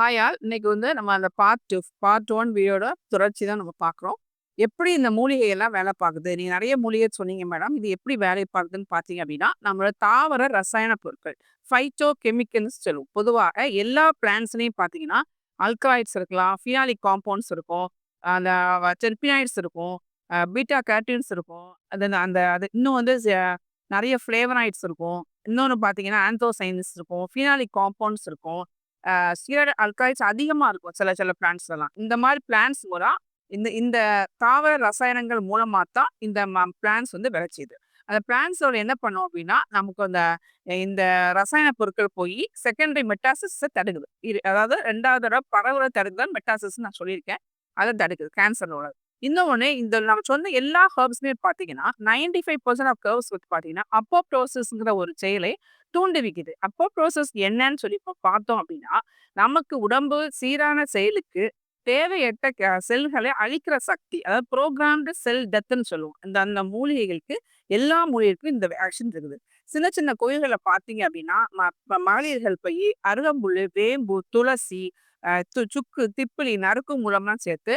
Hi all இன்னைக்கு வந்து நம்ம அந்த பார்ட் டூ பார்ட் ஒன் வீடியோட தொடர்ச்சி தான் நம்ம பார்க்குறோம் எப்படி இந்த மூலிகையெல்லாம் வேலை பார்க்குது? நீங்கள் நிறைய மூலிகை சொன்னீங்க மேடம் இது எப்படி வேலை பார்க்குதுன்னு பார்த்தீங்க அப்படின்னா நம்மளோட தாவர ரசாயன பொருட்கள் ஃபைட்டோ கெமிக்கல்ஸ் சொல்லுவோம். பொதுவாக எல்லா பிளான்ஸ்லையும் பார்த்தீங்கன்னா அல்கலாய்ட்ஸ் இருக்கலாம் ஃபினாலிக் காம்பவுண்ட்ஸ் இருக்கும். அந்த டெர்பினாய்ட்ஸ் இருக்கும். பீட்டா கேட்டின்ஸ் இருக்கும். அது அந்த அது இன்னும் வந்து நிறைய ஃப்ளேவனாய்ட்ஸ் இருக்கும். இன்னொன்று பார்த்தீங்கன்னா ஆந்தோசைன்ஸ் இருக்கும். ஃபினாலிக் காம்பவுண்ட்ஸ் இருக்கும். சியர் அல்காய்ட்ஸ் அதிகமா இருக்கும் சில சில பிளான்ஸ் எல்லாம். இந்த மாதிரி பிளான்ட்ஸ் மூலம் இந்த இந்த தாவர ரசாயனங்கள் மூலமாக தான் இந்த பிளான்ஸ் வந்து விளைச்சிது. அந்த பிளான்ஸோட என்ன பண்ணோம் அப்படின்னா, நமக்கு அந்த இந்த ரசாயன பொருட்கள் போய் செகண்டரி மெட்டாசிஸை தடுக்குது. அதாவது 2வது தடவ பரவுறத தடுக்குது மெட்டாசிஸ் நான் சொல்லியிருக்கேன். அதை தடுக்குது கேன்சரோட. இன்னொன்னு இந்த நம்ம சொன்ன எல்லா ஹர்ப்ஸ்மே பார்த்தீங்கன்னா, 95% ஆஃப் கர்வ்ஸ் வந்து பார்த்தீங்கன்னா, அப்போ ப்ரோசஸ்ங்கிற ஒரு செயலை தூண்டுவிக்குது. அப்போப்டோசிஸ் என்னன்னு சொல்லி இப்போ பார்த்தோம் அப்படின்னா, நமக்கு உடம்பு சீரான செயலுக்கு தேவையற்ற செல்களை அழிக்கிற சக்தி. அதாவது ப்ரோக்ராம்டு செல் டெத்துன்னு சொல்லுவோம். இந்த அந்த மூலிகைகளுக்கு எல்லா மூலிகைக்கும் இந்த ஆக்ஷன் இருக்குது. சின்ன சின்ன கோயில்கள பார்த்தீங்க அப்படின்னா, ம மகளிர்கள் போய் அருகம்புல் வேம்பு, துளசி, து சுக்கு, திப்பிலி, நறுக்கு மூலம்லாம் சேர்த்து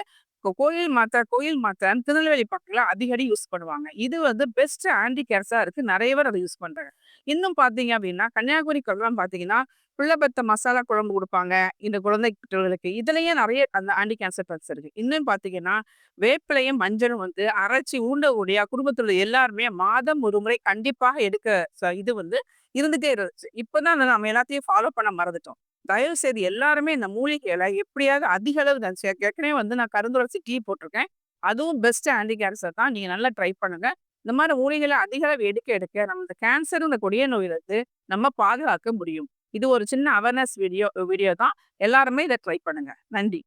கோயில் மாத்திரை கோயில் மாத்தரைன்னு திருநெல்வேலி பக்கத்துல அடிக்கடி யூஸ் பண்ணுவாங்க. இது வந்து பெஸ்ட் ஆன்டி கேர்ஸாக இருக்குது நிறைய பேர் அதை யூஸ் பண்ணுறாங்க இன்னும் பார்த்தீங்க அப்படின்னா, கன்னியாகுமரி பக்கம்லாம் பார்த்தீங்கன்னா, புள்ள மசாலா குழம்பு கொடுப்பாங்க இந்த குழந்தைகளுக்கு. இதுலயே நிறைய அந்த ஆன்டி கேன்சர் ட்ரக்ஸ் இருக்கு. இன்னும் பார்த்தீங்கன்னா, வேப்பிலையும், மஞ்சளும் வந்து அரைச்சி ஊண்ட ஊடியாக குடும்பத்தில் உள்ள எல்லாருமே மாதம் ஒரு முறை கண்டிப்பாக எடுக்க ச இது வந்து இருந்துகிட்டே இருந்துச்சு. இப்போ தான் நம்ம எல்லாத்தையும் ஃபாலோ பண்ண மறந்துட்டோம். தயவு செய்து எல்லாருமே இந்த மூலிகைகள எப்படியாவது அதிக அளவு நான் ஏற்கனவே வந்து நான் கருந்துரைச்சி டீ போட்டிருக்கேன். அதுவும் பெஸ்ட் ஆன்டி கேன்சர் தான். நீங்க நல்லா ட்ரை பண்ணுங்க. இந்த மாதிரி மூலிகைகளை அதிக அளவு எடுக்க எடுக்க நம்ம இந்த கேன்சருங்கிற கொடிய நோயிலிருந்து நம்ம பாதுகாக்க முடியும். இது ஒரு சின்ன அவேர்னஸ் வீடியோ வீடியோ தான். எல்லாருமே இதை ட்ரை பண்ணுங்க. நன்றி.